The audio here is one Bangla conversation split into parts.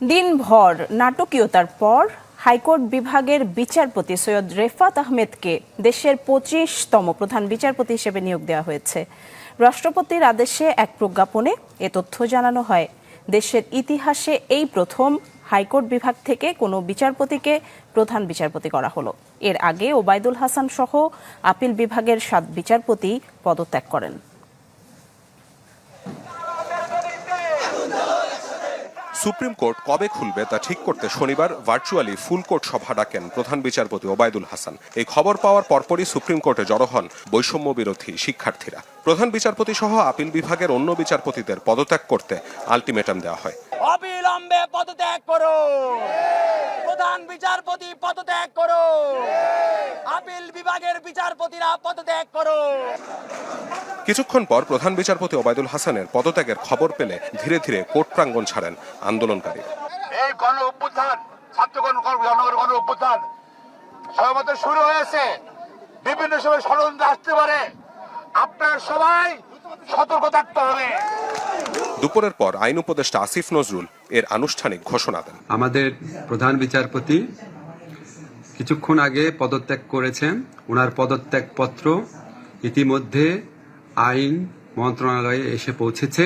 দিনভর নাটকীয়তার পর হাইকোর্ট বিভাগের বিচারপতি সৈয়দ রেফাত আহমেদকে দেশের পঁচিশতম প্রধান বিচারপতি হিসেবে নিয়োগ দেওয়া হয়েছে। রাষ্ট্রপতির আদেশে এক প্রজ্ঞাপনে এ তথ্য জানানো হয়। দেশের ইতিহাসে এই প্রথম হাইকোর্ট বিভাগ থেকে কোনো বিচারপতিকে প্রধান বিচারপতি করা হলো। এর আগে ওবায়দুল হাসান সহ আপিল বিভাগের সাত বিচারপতি পদত্যাগ করেন। সুপ্রিম কোর্ট কবে খুলবে তা ঠিক করতে শনিবার ভার্চুয়ালি ফুল কোর্ট সভা ডাকেন প্রধান বিচারপতি ওবায়দুল হাসান। এই খবর পাওয়ার পরপরই সুপ্রিম কোর্টে জড়ো হন বৈষম্য বিরোধী শিক্ষার্থীরা। প্রধান বিচারপতি সহ আপিল বিভাগের অন্য বিচারপতিদের পদত্যাগ করতে আলটিমেটাম দেওয়া হয়। অবিলম্বে পদত্যাগ করো। প্রধান বিচারপতি পদত্যাগ করো। বিভাগের বিচারপতিরা পদত্যাগ করো। কিছুক্ষণ পর প্রধান বিচারপতি ওবায়দুল হাসানের পদত্যাগের খবর পেলে ধীরে ধীরে কোর্ট প্রাঙ্গণ ছাড়েন আন্দোলনকারী। এই গণ অভ্যুত্থান ছাত্রগণ জনগণ গণ অভ্যুত্থান সবেমাত্র শুরু হয়েছে। বিভিন্ন সময় ষড়যন্ত্র আসতে পারে। আপনার সবাই সতর্ক থাকতে হবে। দুপুরের পর আইন উপদেষ্টা আসিফ নজরুল এর আনুষ্ঠানিক ঘোষণা দেন। আমাদের প্রধান বিচারপতি কিছুক্ষণ আগে পদত্যাগ করেছেন। ওনার পদত্যাগ পত্র ইতিমধ্যে আইন মন্ত্রণালয়ে এসে পৌঁছেছে।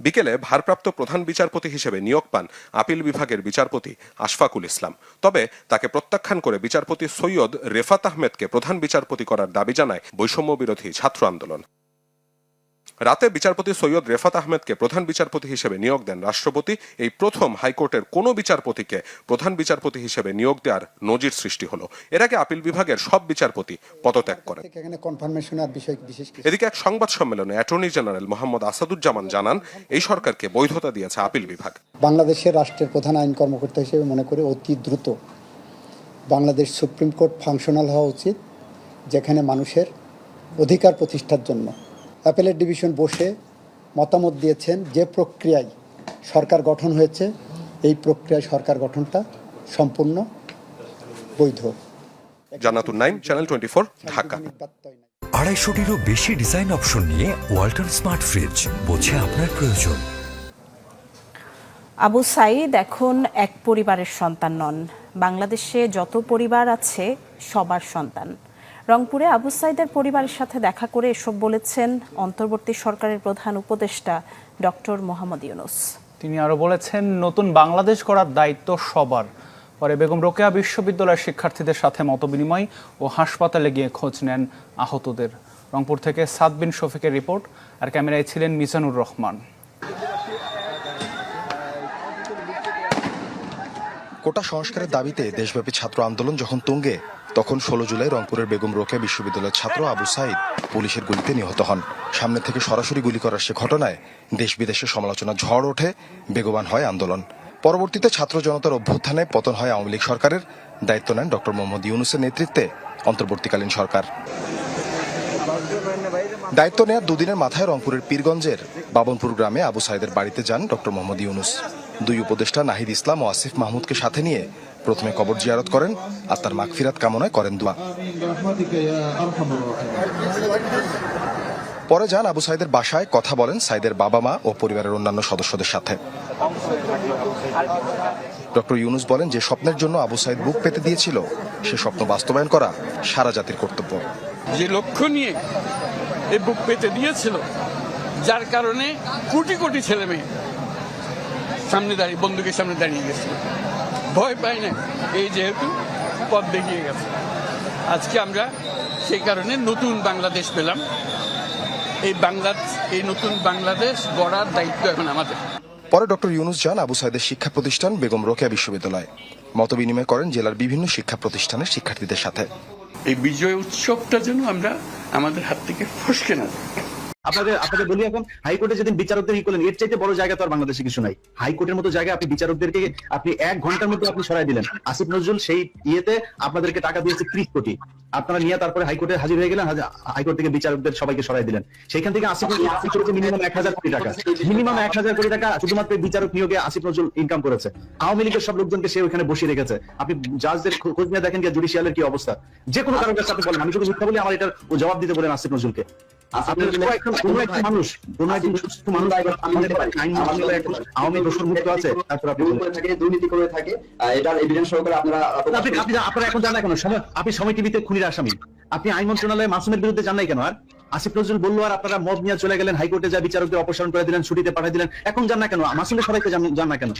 বিকেলে ভারপ্রাপ্ত প্রধান বিচারপতি হিসেবে নিয়োগ পান আপিল বিভাগের বিচারপতি আশফাকুল ইসলাম। তবে তাকে প্রত্যাখ্যান করে বিচারপতি সৈয়দ রেফাত আহমেদকে প্রধান বিচারপতি করার দাবি জানায় বৈষম্য বিরোধী ছাত্র আন্দোলন। রাতে বিচারপতি সৈয়দ রেফাত আহমেদকে প্রধান বিচারপতি হিসেবে নিয়োগ দেন রাষ্ট্রপতি। এই প্রথম হাইকোর্টের কোনো বিচারপতিকে প্রধান বিচারপতি হিসেবে নিয়োগ দেওয়ার নজির সৃষ্টি হলো। এর আগে আপিল বিভাগের সব বিচারপতি পদত্যাগ করেন। এখানে কনফার্মেশনের বিষয় বিশেষ এদিকে এক সংবাদ সম্মেলনে অ্যাটর্নি জেনারেল মোহাম্মদ আসাদুজ্জামান জানান এই সরকারকে বৈধতা দিয়েছে আপিল বিভাগ। বাংলাদেশের রাষ্ট্রের প্রধান আইন কর্মকর্তা হিসেবে মনে করি অতি দ্রুত বাংলাদেশ সুপ্রিম কোর্ট ফাংশনাল হওয়া উচিত যেখানে মানুষের অধিকার প্রতিষ্ঠার জন্য। অ্যাপেলের ডিভিশন বসে মতামত দিয়েছেন যে প্রক্রিয়ায় সরকার গঠন হয়েছে এই প্রক্রিয়ায় সরকার গঠনটা সম্পূর্ণ বৈধ। Jannatun Naim channel twenty Dhaka. আড়াইশোটিরও বেশি ডিজাইন অপশন নিয়ে ওয়ালটন স্মার্ট ফ্রিজ বোঝে আপনার প্রয়োজন। আবু সাইদ এখন এক পরিবারের সন্তান নন। বাংলাদেশে যত পরিবার আছে সবার সন্তান। রংপুরে আবু সাইদের পরিবারের সাথে দেখা করে এসব বলেছেন অন্তর্বর্তী সরকারের প্রধান উপদেষ্টা ডক্টর মোহাম্মদ ইউনুস। তিনি আরও বলেছেন নতুন বাংলাদেশ করার দায়িত্ব সবার। পরে বেগম রোকেয়া বিশ্ববিদ্যালয়ের শিক্ষার্থীদের সাথে মতবিনিময় ও হাসপাতালে গিয়ে খোঁজ নেন আহতদের। রংপুর থেকে সাদ বিন শফিকের রিপোর্ট আর ক্যামেরায় ছিলেন মিজানুর রহমান। কোটা সংস্কারের দাবিতে দেশব্যাপী ছাত্র আন্দোলন যখন তুঙ্গে তখন ষোলো জুলাই রংপুরের বেগম রোকেয়া বিশ্ববিদ্যালয়ের ছাত্র আবু সাইদ পুলিশের গুলিতে নিহত হন। সামনে থেকে সরাসরি গুলি করার সে ঘটনায় দেশ বিদেশে সমালোচনা ঝড় ওঠে, বেগবান হয় আন্দোলন। পরবর্তীতে ছাত্র জনতার অভ্যুত্থানে পতন হয় আওয়ামী লীগ সরকারের, দায়িত্ব নেন ডক্টর মোহাম্মদ ইউনুসের নেতৃত্বে অন্তর্বর্তীকালীন সরকার। দায়িত্ব নেওয়ার দুদিনের মাথায় রংপুরের পীরগঞ্জের বাবনপুর গ্রামে আবু সাইদের বাড়িতে যান ডক্টর মোহাম্মদ ইউনুস। দুই উপদেষ্টা নাহিদ ইসলাম ও আসিফ মাহমুদকে সাথে নিয়ে প্রথমে কবর জিয়ারত করেন আর তার মাগফিরাত কামনায় করেন দোয়া। পরে যান আবু সাইদের বাসায় কথা বলেন সাইদের বাবা মা ও পরিবারের অন্যান্য সদস্যদের সাথে। ডক্টর ইউনুস বলেন, যে স্বপ্নের জন্য আবু সাইদ বুক পেতে দিয়েছিল, সে স্বপ্ন বাস্তবায়ন করা সারা জাতির কর্তব্য। যে লক্ষ্য নিয়ে এই বুক পেতে দিয়েছিল, যার কারণে কোটি কোটি ছেলে মেয়ে সামনে দাঁড়িয়ে বন্দুকের সামনে দাঁড়িয়ে গেছিল ভয় পায় না। এই যেহেতু পথ দেখিয়ে গেছে। আজকে আমরা সেই কারণে নতুন বাংলাদেশ পেলাম। এই বাংলা এই নতুন বাংলাদেশ গড়ার দায়িত্ব এখন আমাদের। পরে ডক্টর ইউনুস যান আবু সাইদের শিক্ষা প্রতিষ্ঠান বেগম রোকেয়া বিশ্ববিদ্যালয়। মত বিনিময় করেন জেলার বিভিন্ন শিক্ষা প্রতিষ্ঠানের শিক্ষার্থীদের সাথে। এই বিজয় উৎসবটা যেন আমরা আমাদের হাত থেকে ফসকে না। আপনাদের আপনাদের বলি এখন হাইকোর্টে যেদিন বিচারকদের ই করলেন এর চাইতে বড় জায়গা তো আর বাংলাদেশে কিছু নাই। হাইকোর্টের মতো জায়গায় আপনি বিচারকদেরকে আপনি এক ঘণ্টার মধ্যে আপনি সরাই দিলেন। আসিফ নজরুল সেই ইয়েতে আপনাদেরকে টাকা দিয়েছে ত্রিশ কোটি। আপনারা নিয়ে তারপরে হাইকোর্টে হাজির হয়ে গেলেন হাইকোর্ট থেকে বিচারকদের সবাইকে সরাই দিলেন। সেখান থেকে আসিফ নজরুল করেছে মিনিমাম এক হাজার কোটি টাকা। মিনিমাম এক হাজার কোটি টাকা শুধুমাত্র বিচারক নিয়োগে আসিফ নজরুল ইনকাম করেছে। আওয়ামী লীগের সব লোকজনকে সে ওখানে বসিয়ে রেখেছে। আপনি জাজদের খোঁজ নিয়ে দেখেন যে জুডিশিয়ালের কি অবস্থা। যে কোনো কারণের কাছে আপনি বলেন আমি শুধু মিথ্যা বলি আমার এটার জবাব দিতে বলেন আসিফ নজরুলকে। আপনার কোন একটা মানুষ কোন একজন সুস্থ মানুষ আইন মন্ত্রণালয়ে এখন আওয়ামী দোষর মুক্ত আছে তারপর আপনি বলেন। থাকে দুর্নীতি করে থাকে এটার এভিডেন্স সহকারে আপনারা আপনি আপনি আপনারা এখন কেন সময় আপনি সময় টিভিতে খুনির আসামি। আপনি আইন মন্ত্রণালয়ে মাসুমের বিরুদ্ধে জান নাই কেন আর? আসিফ নজরুল বলল আর আপনারা মদ নিয়ে চলে গেলেন হাইকোর্টে যা বিচারকদের অপসারণ করে দিলেন ছুটিতে পাঠিয়ে দিলেন। এখন জান না কেন? মাসুমের সবাইকে জান না কেন?